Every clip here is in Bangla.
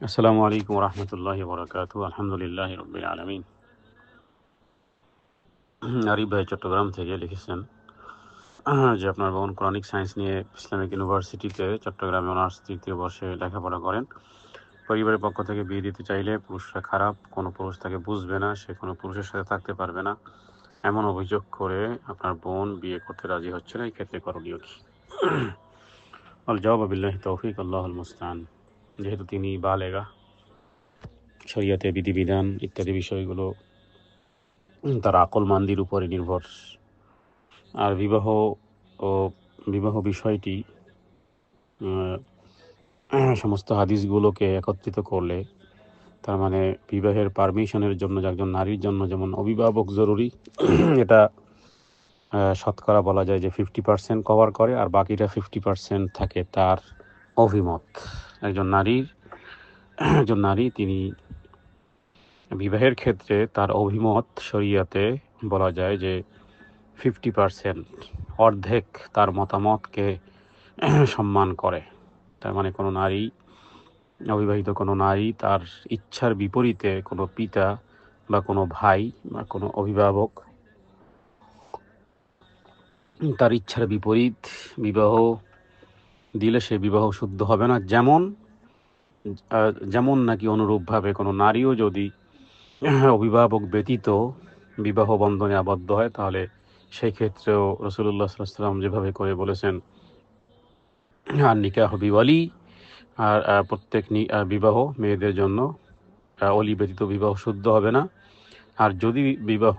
আসসালামু আলাইকুম রহমতুল্লাহ বরকাত আলহামদুলিল্লাহ রবিল আলমিন। আরিফ ভাই চট্টগ্রাম থেকে লিখেছেন যে আপনার বোন ক্রনিক সায়েন্স নিয়ে ইসলামিক ইউনিভার্সিটিতে চট্টগ্রামে অনার্স তৃতীয় বর্ষে লেখাপড়া করেন। পরিবারের পক্ষ থেকে বিয়ে দিতে চাইলে পুরুষরা খারাপ, কোনো পুরুষ তাকে বুঝবে না, সে কোনো পুরুষের সাথে থাকতে পারবে না। এমন অভিযোগ করে আপনার বোন বিয়ে করতে রাজি হচ্ছে না এই ক্ষেত্রে করণীয় কি? আল জবাব, আবিল্লাহ তৌফিক আল্লাহ মুস্তান যেহেতু তিনি বালেগা, শরিয়াতে বিধিবিধান ইত্যাদি বিষয়গুলো তার আকল মান্দির উপরে নির্ভর। আর বিবাহ ও বিবাহ বিষয়টি সমস্ত হাদিসগুলোকে একত্রিত করলে, তার মানে বিবাহের পারমিশনের জন্য একজন নারীর জন্য যেমন অভিভাবক জরুরি, এটা শতকরা বলা যায় যে ফিফটি পার্সেন্ট কভার করে, আর বাকিটা ফিফটি পার্সেন্ট থাকে তার অভিমত। একজন নারীর, একজন নারী তিনি বিবাহের ক্ষেত্রে তার অভিমত শরিয়াতে বলা যায় যে ফিফটি পার্সেন্ট অর্ধেক তার মতামতকে সম্মান করে। তার মানে কোনো নারী, অবিবাহিত কোনো নারী তার ইচ্ছার বিপরীতে কোনো পিতা বা কোনো ভাই বা কোনো অভিভাবক তার ইচ্ছার বিপরীত বিবাহ দিলে সে বিবাহ শুদ্ধ হবে না। যেমন যেমন নাকি অনুরূপভাবে কোনো নারীও যদি অভিভাবক ব্যতীত বিবাহ বন্ধনে আবদ্ধ হয়, তাহলে সেই ক্ষেত্রেও রসুল্লাহ সাল্লাম যেভাবে করে বলেছেন, আর নিকাহ বিওয়ালি, আর প্রত্যেক বিবাহ মেয়েদের জন্য অলি ব্যতীত বিবাহ শুদ্ধ হবে না। আর যদি বিবাহ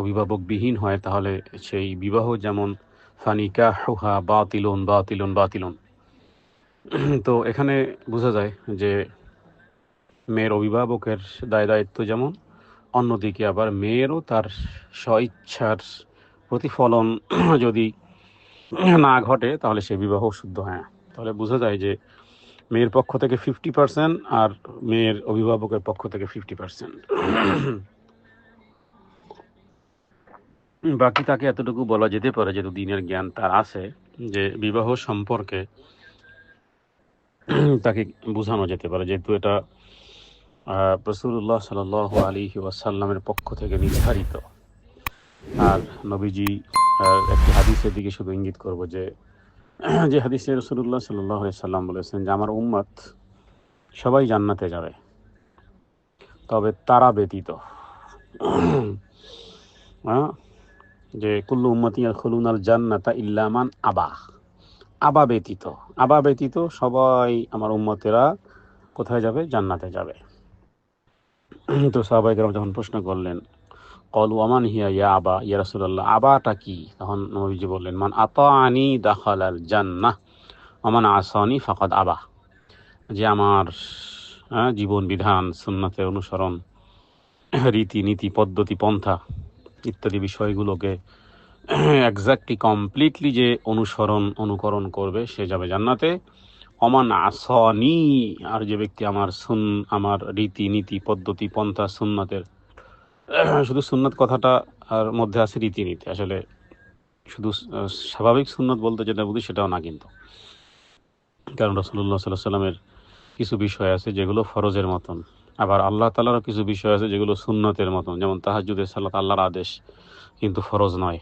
অভিভাবকবিহীন হয়, তাহলে সেই বিবাহ যেমন ফানিকা হুহা বাতিলন বাতিলন বাতিলন। তো এখানে বোঝা যায় যে মেয়ের অভিভাবকের দায় দায়িত্ব যেমন, অন্যদিকে আবার মেয়েরও তার স্বইচ্ছার প্রতিফলন যদি না ঘটে, তাহলে সে বিবাহ শুদ্ধ, হয়। তাহলে বোঝা যায় যে মেয়ের পক্ষ থেকে ফিফটি পার্সেন্ট আর মেয়ের অভিভাবকের পক্ষ থেকে ফিফটি পার্সেন্ট বাকি তাকে এতটুকু বলা যেতে পারে যেহেতু দিনের জ্ঞান তার আছে, যে বিবাহ সম্পর্কে তাকে বোঝানো যেতে পারে, যেহেতু এটা রসুল্লাহ সাল আলী ওয়াসাল্লামের পক্ষ থেকে নির্ধারিত। আর নবীজি একটি হাদিসের দিকে শুধু ইঙ্গিত করব যে যে হাদিসে রসুল্লাহ সাল্লাহ সাল্লাম বলেছেন যে, আমার উম্মত সবাই জান্নাতে যাবে, তবে তারা ব্যতীত যে, কুল্লু উম্মতি খুলুন আল জান্নাতা ইল্লামান আবা। আবা ব্যতীত। আবা ব্যতীত সবাই আমার উম্মতেরা কোথায় যাবে? জান্নাতে যাবে। তো সাহবাইকেরাম যখন প্রশ্ন করলেন, কল ওয়ামান হিয়া ইয়া আবা, ইয়া রাসুল্লাহ আবাটা কি? তখন নবীজি বললেন, মান আত আনি দাখাল আল জান্নাহ অমান আসানি ফাকাদ আবা। যে আমার জীবন বিধান, সুন্নতের অনুসরণ রীতি নীতি পদ্ধতি, পন্থা ইত্যাদি বিষয়গুলোকে একজাক্টলি কমপ্লিটলি যে অনুসরণ, অনুকরণ করবে, সে যাবে জান্নাতে। অমান আসনি, আর যে ব্যক্তি আমার সুন, আমার রীতি, নীতি, পদ্ধতি, পন্থা, সুন্নতের, শুধু সুন্নত কথাটা আর মধ্যে আছে রীতিনীতি আসলে শুধু স্বাভাবিক সুন্নত বলতে যেটা বুঝি সেটাও না কিন্তু। কারণ রসুল্লাহ সাল্লাহ সাল্লামের কিছু বিষয় আছে যেগুলো ফরজের মতন। আবার আল্লাহ তালারও কিছু বিষয় আছে যেগুলো সুন্নতের মতন, যেমন তাহাজুদের সাল্লাহ আল্লাহর আদেশ, কিন্তু ফরজ নয়।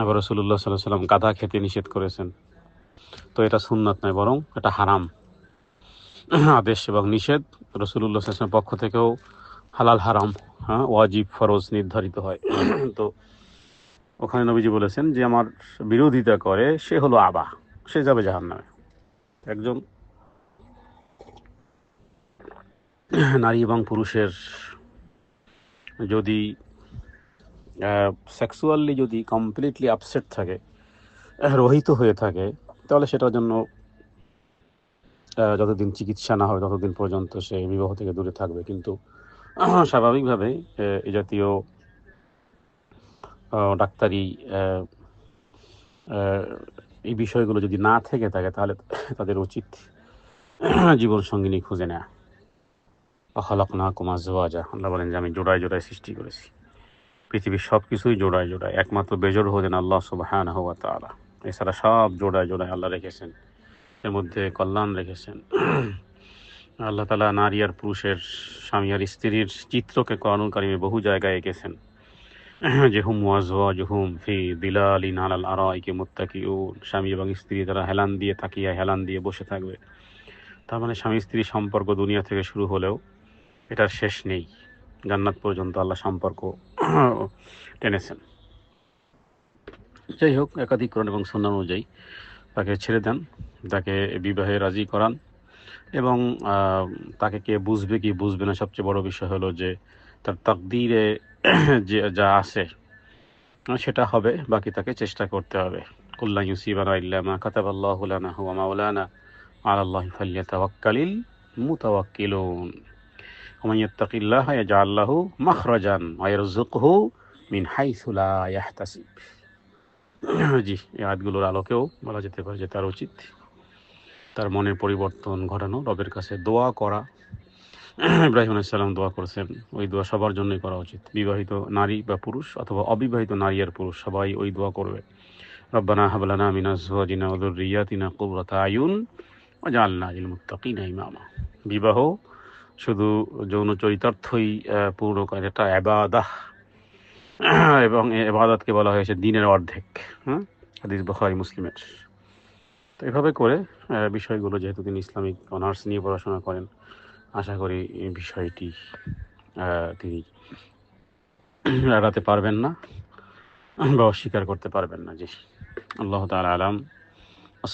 আবার রসুল্লাহ সাল্লাহ সাল্লাম গাধা খেতে নিষেধ করেছেন। তো এটা সুন্নত নয়, বরং এটা হারাম। আদেশ এবং নিষেধ রসুল্লাহ সাল্লামের পক্ষ থেকেও হালাল, হারাম হ্যাঁ ওয়াজিব, ফরজ নির্ধারিত হয়। তো ওখানে নবীজি বলেছেন যে, আমার বিরোধিতা করে সে হলো আবা, সে যাবে জাহান নামে একজন নারী এবং পুরুষের যদি সেক্সুয়ালি যদি কমপ্লিটলি আপসেট থাকে, রহিত হয়ে থাকে, তাহলে সেটার জন্য যতদিন চিকিৎসা না হবে ততদিন পর্যন্ত সে বিবাহ থেকে দূরে থাকবে। কিন্তু, স্বাভাবিকভাবে, এ জাতীয় ডাক্তারি এই বিষয়গুলো যদি না থেকে থাকে, তাহলে তাদের উচিত জীবন সঙ্গিনী খুঁজে নেয়া। অহলক না কুমার জোয়াজা আল্লাহ বলেন যে, আমি জোড়ায় জোড়ায় সৃষ্টি করেছি। পৃথিবীর সব কিছুই জোড়ায় জোড়ায়, একমাত্র বেজোর হতেন আল্লাহ সুবাহান হওয়া তালা এছাড়া সব জোড়ায় জোড়ায় আল্লাহ রেখেছেন। এর মধ্যে কল্যাণ রেখেছেন। আল্লাহ তালা নারী আর পুরুষের, স্বামী আর স্ত্রীর চিত্রকে কোরআনুল কারিমে বহু জায়গায় এঁকেছেন। যে হুম ওয়াজ হুম ফি দিলালি নালাল আরাইকে মুত্তাকিউন। স্বামী এবং স্ত্রী তারা হেলান দিয়ে তাকিয়া হেলান দিয়ে বসে থাকবে। তার মানে স্বামী স্ত্রী সম্পর্ক দুনিয়া থেকে শুরু হলেও এটার শেষ নেই। জান্নাত পর্যন্ত আল্লাহ সম্পর্ক টেনেছেন। যাই হোক, একাধিক করণ এবং সন্ন্যান অনুযায়ী তাকে ছেড়ে দেন, তাকে বিবাহে রাজি করান এবং তাকে কে বুঝবে কি বুঝবে না সবচেয়ে বড় বিষয় হলো যে, তার তাকদিরে যে, যা আছে, সেটা হবে, বাকি তাকে চেষ্টা করতে হবে। কুল্লা ইউসিবানা ইল্লামা কাতাবাল্লাহু লানা হুয়া মাওলানা, আলাল্লাহি ফাল্যাতাওয়াক্কালিল মুতাওয়াক্কিলুন। আল্লাহ মখরজান ওয়াইরজুকহু মিন হাইসুলা ইয়াহতাসিব জি, এই আয়াতগুলোর আলোকেও বলা যেতে পারে যে তার উচিত তার মনের পরিবর্তন ঘটানো, রবের কাছে দোয়া করা। ইব্রাহিম আলাইসাল্লাম দোয়া করেছেন, ওই দোয়া সবার জন্যই করা উচিত। বিবাহিত নারী বা পুরুষ অথবা অবিবাহিত নারী আর পুরুষ সবাই ওই দোয়া করবে। রব্বানা হাবলানা মিনাজিনা রিয়াতিনা কুবরতা আয়ুন জাল্লা মুত্তাকিনা ইমামা। বিবাহ শুধু যৌন চরিতার্থই পূর্ণ করে, এটা এবাদাহ এবং এবাদতকে বলা হয়েছে দিনের অর্ধেক হ্যাঁ হাদিস বখারি, মুসলিমের। তো এভাবে করে বিষয়গুলো যেহেতু তিনি ইসলামিক অনার্স নিয়ে পড়াশোনা করেন, আশা করি এই বিষয়টি তিনি এড়াতে পারবেন না বা অস্বীকার করতে পারবেন না জি আল্লাহ তাআলা আলাম।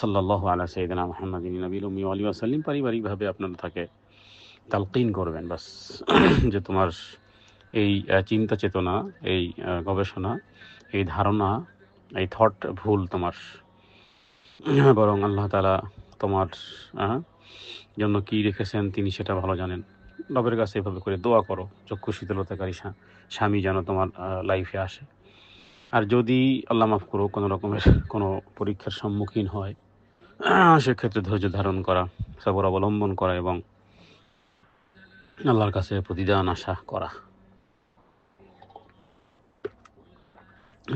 সাল্লাহ আলা সঈদিনা মোহাম্মদ নবীল উম্মি আলী আসাল্লিম পারিবারিকভাবে আপনারা তাকে তালকিন করবেন, বাস। যে তোমার এই চিন্তা চেতনা, এই গবেষণা, এই ধারণা, এই থট ভুল তোমার। বরং আল্লাহ তালা তোমার জন্য কি রেখেছেন তিনি সেটা ভালো জানেন। রবের কাছে এভাবে করে দোয়া করো, চক্ষু শীতলতাকারী স্বা- স্বামী যেন তোমার লাইফে আসে। আর যদি আল্লাহ মাফ করো, কোনো রকমের কোনো পরীক্ষার সম্মুখীন হয়, সেক্ষেত্রে ধৈর্য ধারণ করা, সবর অবলম্বন করা এবং আল্লাহর কাছে প্রতিদান আশা করা।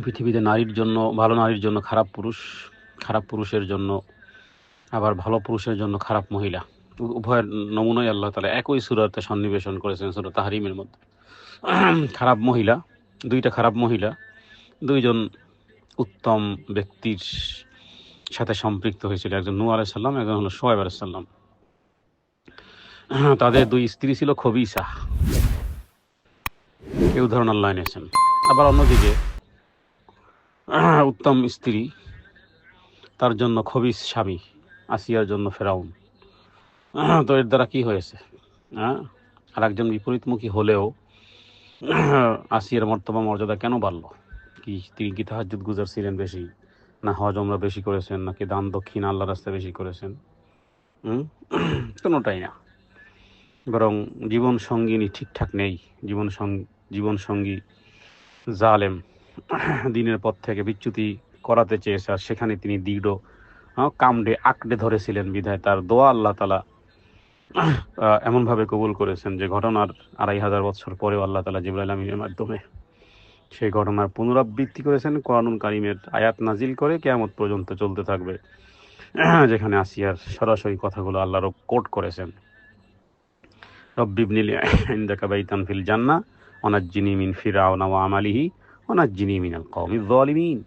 পৃথিবীতে নারীর জন্য, ভালো নারীর জন্য খারাপ পুরুষ, খারাপ পুরুষের জন্য, আবার ভালো পুরুষের জন্য খারাপ মহিলা। উভয়ের নমুনাই আল্লাহ তালা একই সুরাতে সন্নিবেশন করেছেন, সুরা তাহারিমের মধ্যে। খারাপ মহিলা, দুইটা খারাপ মহিলা, দুইজন উত্তম ব্যক্তির সাথে সম্পৃক্ত হয়েছিল। একজন নূ আলাইসাল্লাম একজন হলো সোয়েব আলাইসাল্লাম তাদের দুই স্ত্রী ছিল খবিসা এই উদাহরণ আল্লাহ এনেছেন। আবার অন্যদিকে, উত্তম স্ত্রী, তার জন্য খবিস স্বামী, আসিয়ার জন্য ফেরাউন। তো এর দ্বারা কি হয়েছে? হ্যাঁ আর একজন বিপরীতমুখী হলেও, আসিয়ার মর্তবা মর্যাদা কেন বাড়লো? কি তিনি কি তাহাজুদ গুজার ছিলেন বেশি? না হজ আমরা বেশি করেছেন, নাকি দান দক্ষিণ আল্লাহ রাস্তা বেশি করেছেন? কোনোটাই না। বরং জীবন সঙ্গিনী ঠিকঠাক নেই জীবন জীবন সঙ্গী জালেম দিনের পর থেকে বিচ্যুতি করাতে চেয়েছে। আর সেখানে তিনি দৃঢ় কামড়ে আঁকড়ে ধরেছিলেন বিধায় তার দোয়া আল্লাহ তালা এমনভাবে কবুল করেছেন যে ঘটনার আড়াই হাজার বছর পরেও আল্লাহ তালা জিব্রাইল আমিনের মাধ্যমে সেই ঘটনার পুনরাবৃত্তি করেছেন। কোরআনুল কারিমের আয়াত নাজিল করে কেয়ামত পর্যন্ত চলতে থাকবে, যেখানে আসিয়ার সরাসরি কথাগুলো আল্লাহর কোট করেছেন। রব্বিবনিল ইনদাকা বাইতান ফিল জান্নাহ ওয়ানাজ্জিনি মিন ফিরআউনা ওয়া আমালিহি ওয়ানাজ্জিনি মিনাল কওমিজ যালিমিন।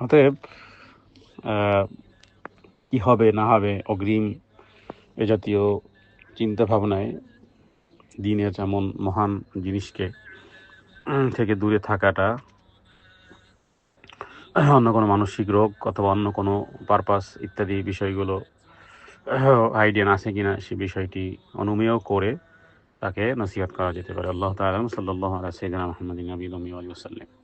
অতএব কি হবে, না হবে, অগ্রিম এ জাতীয় চিন্তা ভাবনায় দিনের এমন মহান জিনিসকে থেকে দূরে থাকাটা, অন্য কোনো মানসিক রোগ অথবা অন্য কোনো পারপাস ইত্যাদি বিষয়গুলো আইডিয়া আছে কিনা সে বিষয়টি অনুমেয় করে তাকে নসিহত করা যেতে পারে। আল্লাহ তালাম সাল্লাহ আলাহ ওয়া আহমদিন মুহাম্মাদিন আলী ওয়াসাল্লাম।